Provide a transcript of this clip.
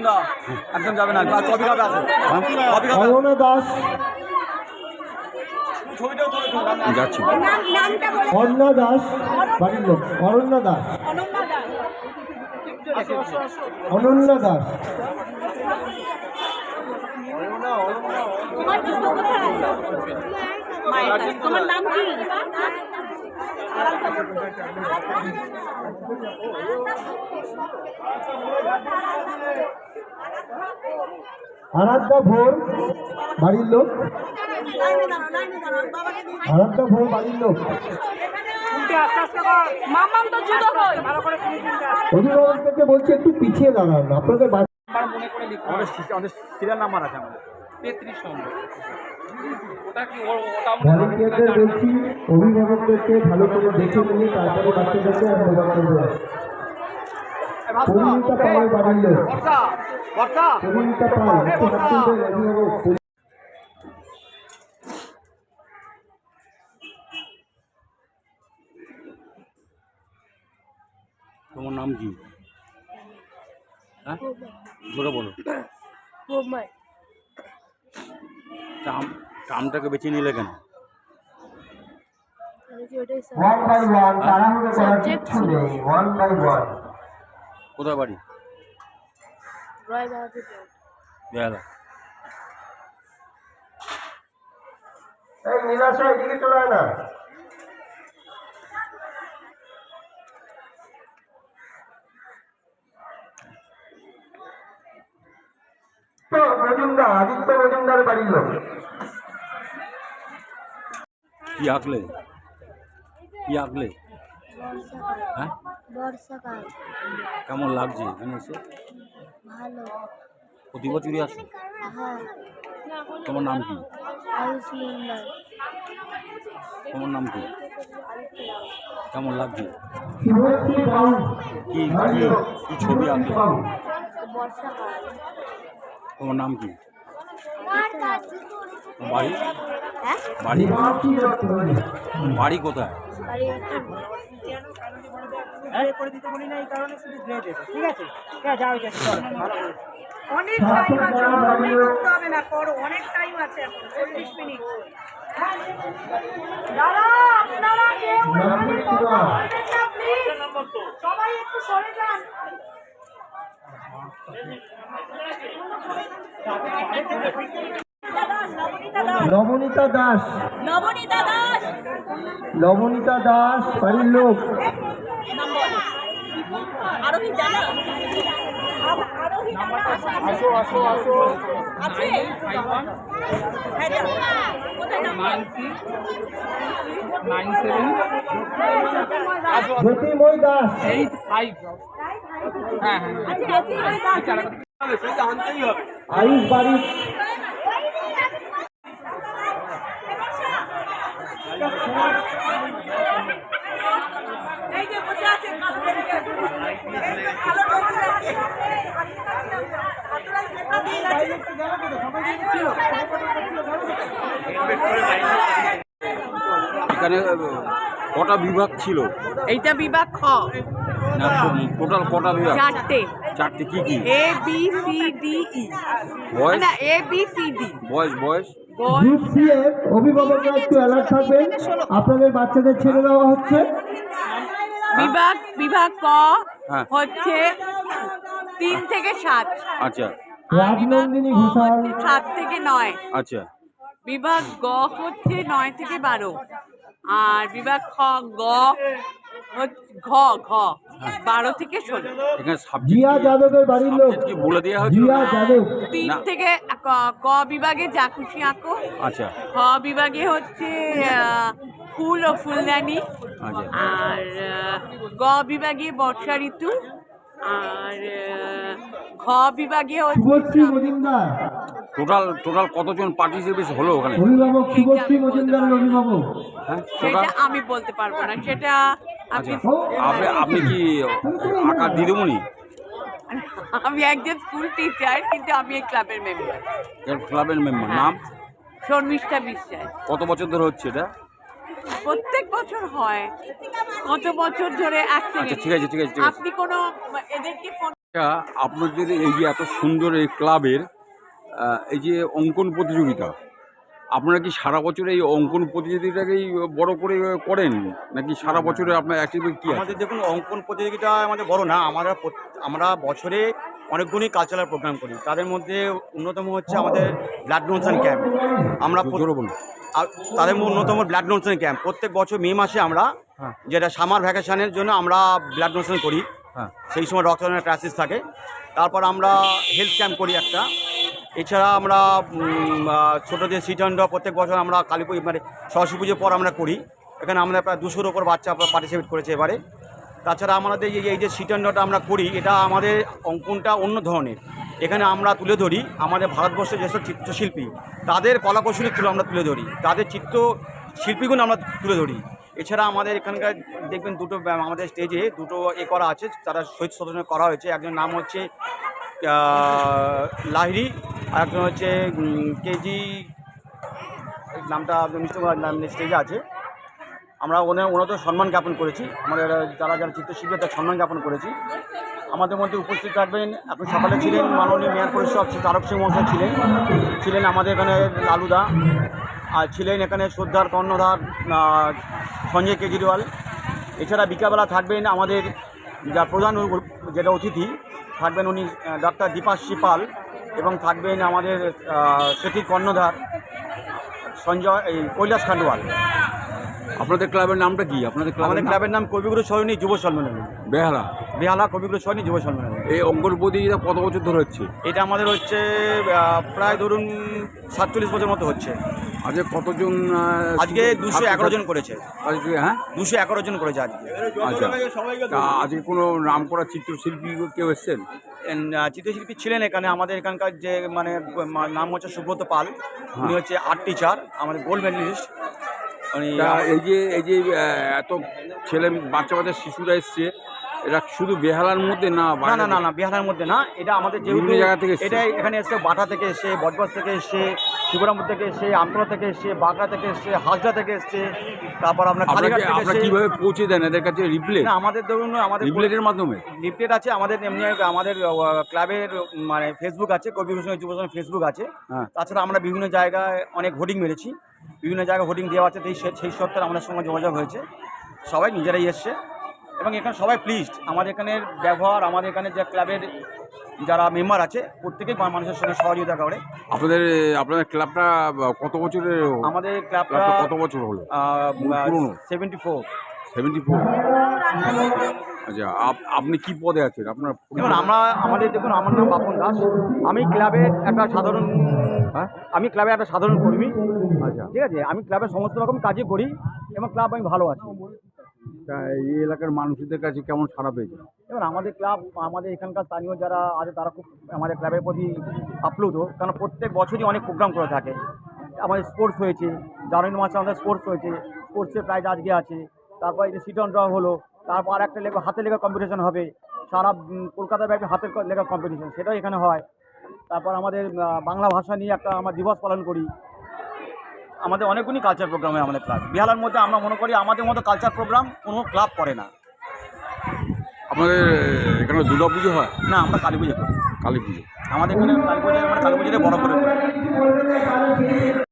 সন্ধ্যা একদম যাবে না কাপে কাপে দাস। যাচ্ছি। দাস বাড়ির লোক। অরণ্যা দাস। অনন্যা দাস। তোমার নাম কি? আরাধ্যা ভোর বাড়ির লোক। আরাধ্যা ভোর বাড়ির লোক। অভিভাবক থেকে বলছি একটু পিছিয়ে দাঁড়ান। আপনাদের বাচ্চা আমাদের আমাদের সিরিয়াল নাম্বার আছে আমাদের। ভলেন্টিয়ারদের বলছি অভিভাবকদেরকে ভালো করে দেখে নিয়ে তারপরে বাচ্চাদেরকে অ্যান্ডওভার করবে। পরিণীতা পাল বাড়ির লোক। তোমার নাম কি? হ্যাঁ? বলো। ট্রাম ট্রামটাকে বেছে নিলে কেন? কোথায় বাই ওয়ান কোথায় বাড়ি বেহালা এই নীলাশা এদিকে চলে না। তো মজুমদার আদিত্য মজুমদার বাড়ির লোক কি আঁকলে? কি আঁকলে? হ্যাঁ? বর্ষাকাল। কেমন লাগছে এখানে এসে? ভালো। প্রতি বছরই আসো হ্যাঁ। তোমার নাম কি? তোমার নাম কি? কেমন লাগছে? কি কি ছবি আঁকলে? তোমার নাম কি? বাড়ি? বাড়ি? বাড়ি কোথায়? বাড়ি একটু অনেক টাইম আছে করতে হবে না করো অনেক টাইম আছে এখন চল্লিশ মিনিট দাদা আপনারা কেউ সবাই একটু সরে যান। নবনীতা দাস। নবনীতা দাস। নবনীতা দাস বাড়ির লোক। আরোহী জানা। আরোহী আসো আসো আসো আছে? হ্যাঁ জ্যোতিময় দাস। হ্যাঁ হ্যাঁ। আছে আছে সেটা আনতেই হবে আয়ুষ বাড়ির এই যে বসে আছে কালো রঙের। এই যে কালো রঙের আছে। আপনারা দেখা দিয়ে গেছেন। এখানে কটা বিভাগ ছিল? এইটা বিভাগ খ। না টোটাল কটা বিভাগ? চারটে। চারটে কি কি? A B C D E বয়স? না এ বি সি ডি বয়স বয়স? গ্রুপ সি এর অভিভাবকরা একটু অ্যালার্ট থাকবেন। আপনাদের বাচ্চাদের ছেড়ে দেওয়া হচ্ছে। বিভাগ বিভাগ ক হ্যাঁ। হচ্ছে তিন থেকে সাত। আচ্ছা। বিভাগ রাজনন্দিনী ঘোষাল। সাত থেকে নয়। আচ্ছা। বিভাগ গ হচ্ছে নয় থেকে বারো। আর বিভাগ খ গ ঘ ঘ বারো থেকে ষোলো। এখানে সাবজেক্ট জিয়া যাদবের বাড়ির লোক। কি বলে দেওয়া হয়েছিল? জিয়া যাদব। তিন থেকে ক- ক বিভাগে যা খুশি আঁকো। আচ্ছা। খ বিভাগে হচ্ছে আহ, ফুল ও ফুলদানি। আচ্ছা। আর আহ, গ বিভাগে বর্ষা ঋতু। আর আহ, ঘ বিভাগে শুভশ্রী হচ্ছে মজুমদার। টোটাল টোটাল কতজন পার্টিসিপেট হলো ওখানে? অভিভাবক শুভশ্রী অভিভাবক। হ্যাঁ টোটাল সেটা আমি বলতে পারব না। সেটা আপনি আচ্ছা আপনি আপনি কি আঁকা দিদিমণি? আমি একজন স্কুল টিচার কিন্তু আমি এই ক্লাবের মেম্বার ক্লাবের মেম্বার নাম? শর্মিষ্ঠা বিশ্বাস। কত বছর ধরে হচ্ছে এটা? প্রত্যেক বছর হয়। কত বছর ধরে আচ্ছা ঠিক আছে ঠিক আছে আপনি কোনো এদেরকে ফোন এটা আপনাদের এই যে এত সুন্দর এই ক্লাবের এই যে অঙ্কন প্রতিযোগিতা আপনারা কি সারা বছর এই অঙ্কন প্রতিযোগিতাকেই বড় করে করেন? নাকি সারা বছরে আপনার অ্যাক্টিভিটি কি আমাদের দেখুন অঙ্কন প্রতিযোগিতা আমাদের বড় না আমরা আমরা বছরে অনেকগুলি কালচারাল প্রোগ্রাম করি। তাদের মধ্যে অন্যতম হচ্ছে আমাদের ব্লাড ডোনেশন ক্যাম্প আমরা আর তাদের অন্যতম ব্লাড ডোনেশন ক্যাম্প প্রত্যেক বছর মে মাসে আমরা হ্যাঁ। যেটা সামার ভ্যাকেশনের জন্য আমরা ব্লাড ডোনেশন করি। হ্যাঁ। সেই সময় রক্তদানের ক্রাইসিস থাকে। তারপর আমরা হেলথ ক্যাম্প করি একটা। এছাড়া আমরা ছোটদের সিটন্ড প্রত্যেক বছর আমরা কালী পুজো মানে সরস্বতী পুজোর পর আমরা করি। এখানে আমরা প্রায় দুশোর ওপর বাচ্চা পার্টিসিপেট করেছে এবারে। তাছাড়া আমাদের এই যে সিটন্ডটা আমরা করি, এটা আমাদের অঙ্কনটা অন্য ধরনের। এখানে আমরা তুলে ধরি, আমাদের ভারতবর্ষের যেসব চিত্রশিল্পী, তাদের কলাকৌশলী তুলে আমরা তুলে ধরি। তাদের চিত্র শিল্পীগুলো আমরা তুলে ধরি। এছাড়া আমাদের এখানকার, দেখবেন দুটো, আমাদের স্টেজে দুটো এ করা আছে তারা শহীদ সদন করা হয়েছে। একজন নাম হচ্ছে লাহিরি আর একজন হচ্ছে কেজি, নামটা নাম স্টেজে আছে। আমরা ওনার ওনাদের সম্মান জ্ঞাপন করেছি। আমাদের যারা যারা চিত্রশিল্পী তার সম্মান জ্ঞাপন করেছি। আমাদের মধ্যে উপস্থিত থাকবেন এখন সকালে ছিলেন, মাননীয় মেয়র পরিষদ শ্রী তারক সিং মহাশয় ছিলেন। ছিলেন আমাদের এখানে লালুদা আর ছিলেন এখানে শ্রদ্ধার কর্ণধার সঞ্জয় কেজরিওয়াল। এছাড়া বিকালবেলা থাকবেন আমাদের যা প্রধান যেটা অতিথি থাকবেন উনি ডাক্তার দীপাশ্রী পাল এবং থাকবেন আমাদের সেটির কর্ণধার সঞ্জয় এই কৈলাস খান্ডওয়াল আপনাদের ক্লাবের নামটা কি? আপনাদের ক্লাবের আমাদের ক্লাবের নাম কবিগুরু সরণী যুব সম্মেলন। বেহালা। বেহালা কবিগুরু সরণী যুব সম্মেলন। এই অঙ্কন প্রতিযোগিতা কত বছর ধরে হচ্ছে? এটা আমাদের হচ্ছে প্রায় ধরুন সাতচল্লিশ বছর মতো হচ্ছে। আজকে কতজন আজকে দুশো এগারো জন করেছে। আজকে হ্যাঁ? দুশো এগারো জন করেছে আজকে। আচ্ছা। আজকে কোনো নাম করা চিত্রশিল্পী কেউ এসছেন? চিত্রশিল্পী ছিলেন এখানে। আমাদের এখানকার যে মানে নাম হচ্ছে সুব্রত পাল। উনি হচ্ছে আর্ট টিচার আমাদের গোল্ড মেডেলিস্ট। এই যে এই যে এত ছেলে বাচ্চা বাচ্চা শিশুরা এসছে এরা শুধু বেহালার মধ্যে না না না না না বিহারের মধ্যে না এটা আমাদের যেহেতু জায়গা থেকে। এটা এখানে এসছে বাটা থেকে এসছে বজবজ থেকে এসছে শিবরামপুর থেকে এসছে আমতলা থেকে এসছে বাঁকড়া থেকে এসছে হাজরা থেকে এসছে তারপর আপনার কালীঘাট থেকে এসছে। কীভাবে পৌঁছে দেন এদের কাছে রিপ্লে না আমাদের ধরুন আমাদের রিপ্লেটের মাধ্যমে? লিফটেড আছে আমাদের এমনি আমাদের ক্লাবের মানে ফেসবুক আছে কবি ভূষণ যুব ফেসবুক আছে। হ্যাঁ। তাছাড়া আমরা বিভিন্ন জায়গায় অনেক হোর্ডিং মেরেছি। বিভিন্ন জায়গায় হোর্ডিং দেওয়া আছে সেই সেই সত্ত্বেও আমাদের সঙ্গে যোগাযোগ হয়েছে। সবাই নিজেরাই এসছে। এবং এখানে সবাই প্লিজড আমাদের এখানের ব্যবহার আমাদের এখানে যে ক্লাবের যারা মেম্বার আছে প্রত্যেকেই মানুষের সঙ্গে সহযোগিতা করে। আপনাদের আপনাদের ক্লাবটা কত বছরের আমাদের ক্লাবটা কত বছর হলো। সেভেন্টি ফোর সেভেন্টি ফোর আচ্ছা আপ- আপনি কি পদে আছেন? আপনার দেখুন আমরা আমাদের দেখুন আমার নাম বাপন দাস। আমি ক্লাবের একটা সাধারণ হ্যাঁ? আমি ক্লাবের একটা সাধারণ কর্মী। আচ্ছা। ঠিক আছে? আমি ক্লাবের সমস্ত রকম কাজই করি এবং ক্লাব আমি ভালো আছি। এই এলাকার মানুষদের কাছে কেমন সারা পেয়েছে? এবার আমাদের ক্লাব, আমাদের এখানকার স্থানীয় যারা আছে তারা খুব আমাদের ক্লাবের প্রতি আপ্লুত, কারণ প্রত্যেক বছরই অনেক প্রোগ্রাম করে থাকে। আমাদের স্পোর্টস হয়েছে জানুয়ারি মাসে আমাদের স্পোর্টস হয়েছে স্পোর্টসের প্রাইজ আজকে আছে, তারপর এই সিটন ড্র হলো, তারপর আর একটা লেখা, হাতে লেখা কম্পিটিশন হবে, সারা কলকাতা ব্যাপী হাতের লেখা কম্পিটিশন সেটাও এখানে হয়। তারপর আমাদের বাংলা ভাষা নিয়ে একটা আমরা দিবস পালন করি আমাদের অনেকগুলি কালচার প্রোগ্রাম হয় আমাদের ক্লাব বিহালার মধ্যে আমরা মনে করি আমাদের মতো কালচার প্রোগ্রাম কোনো ক্লাব করে না। আমাদের এখানে দুর্গা পুজো হয়? না আমরা কালী পুজো করি। কালী পুজো আমাদের এখানে কালী পুজো আমরা কালী পুজোটা বড় করে করি।